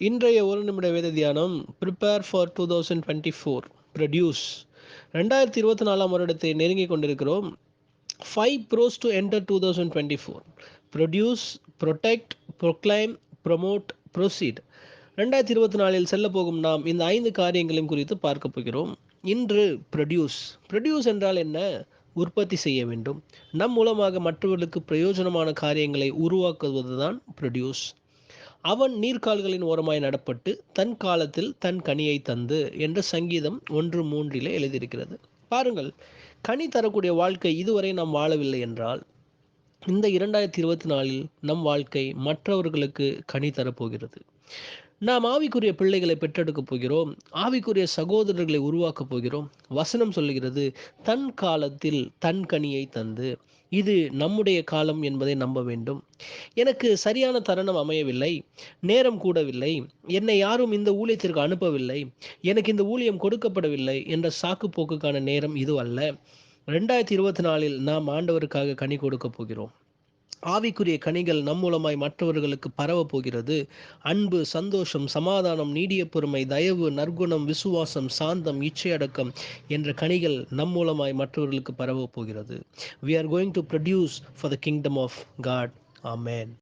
இன்றைய ஒரு நிமிட வேத தியானம் prepare for two thousand twenty four produce ரெண்டாயிரத்தி இருபத்தி நாலாம் வருடத்தை நெருங்கி கொண்டிருக்கிறோம். Five pros to enter two thousand twenty four produce protect proclaim promote proceed ரெண்டாயிரத்தி இருபத்தி நாலில் செல்ல போகும் நாம் இந்த ஐந்து காரியங்களையும் குறித்து பார்க்க போகிறோம். இன்று ப்ரொடியூஸ் ப்ரொடியூஸ் என்றால் என்ன? உற்பத்தி செய்ய வேண்டும். நம் மூலமாக மற்றவர்களுக்கு பிரயோஜனமான காரியங்களை உருவாக்குவதுதான் ப்ரொடியூஸ் அவன் நீர்க்கால்களின் ஓரமாய் நடப்பட்டு தன் காலத்தில் தன் கனியை தந்து என்ற சங்கீதம் ஒன்று மூன்றிலே எழுதியிருக்கிறது. பாருங்கள் கனி தரக்கூடிய வாழ்க்கை இதுவரை நாம் வாழவில்லை என்றால் இந்த இரண்டாயிரத்தி இருபத்தி நாலில் நம் வாழ்க்கை மற்றவர்களுக்கு கனி தரப்போகிறது. நாம் ஆவிக்குரிய பிள்ளைகளை பெற்றெடுக்கப் போகிறோம் ஆவிக்குரிய சகோதரர்களை உருவாக்கப் போகிறோம். வசனம் சொல்லுகிறது தன் காலத்தில் தன் கனியை தந்து இது நம்முடைய காலம் என்பதை நம்ப வேண்டும். எனக்கு சரியான தருணம் அமையவில்லை நேரம் கூடவில்லை என்னை யாரும் இந்த ஊழியத்திற்கு அனுப்பவில்லை எனக்கு இந்த ஊழியம் கொடுக்கப்படவில்லை என்ற சாக்கு போக்குக்கான நேரம் இது அல்ல. ரெண்டாயிரத்தி இருபத்தி நாலில் நாம் ஆண்டவருக்காக கனி கொடுக்க போகிறோம். ஆவிக்குரிய கனிகள் நம் மூலமாய் மற்றவர்களுக்கு பரவ போகிறது அன்பு சந்தோஷம் சமாதானம் நீடிய பொறுமை தயவு நற்குணம் விசுவாசம் சாந்தம் இச்சையடக்கம் என்ற கனிகள் நம் மூலமாய் மற்றவர்களுக்கு பரவ போகிறது we are going to produce for the kingdom of God amen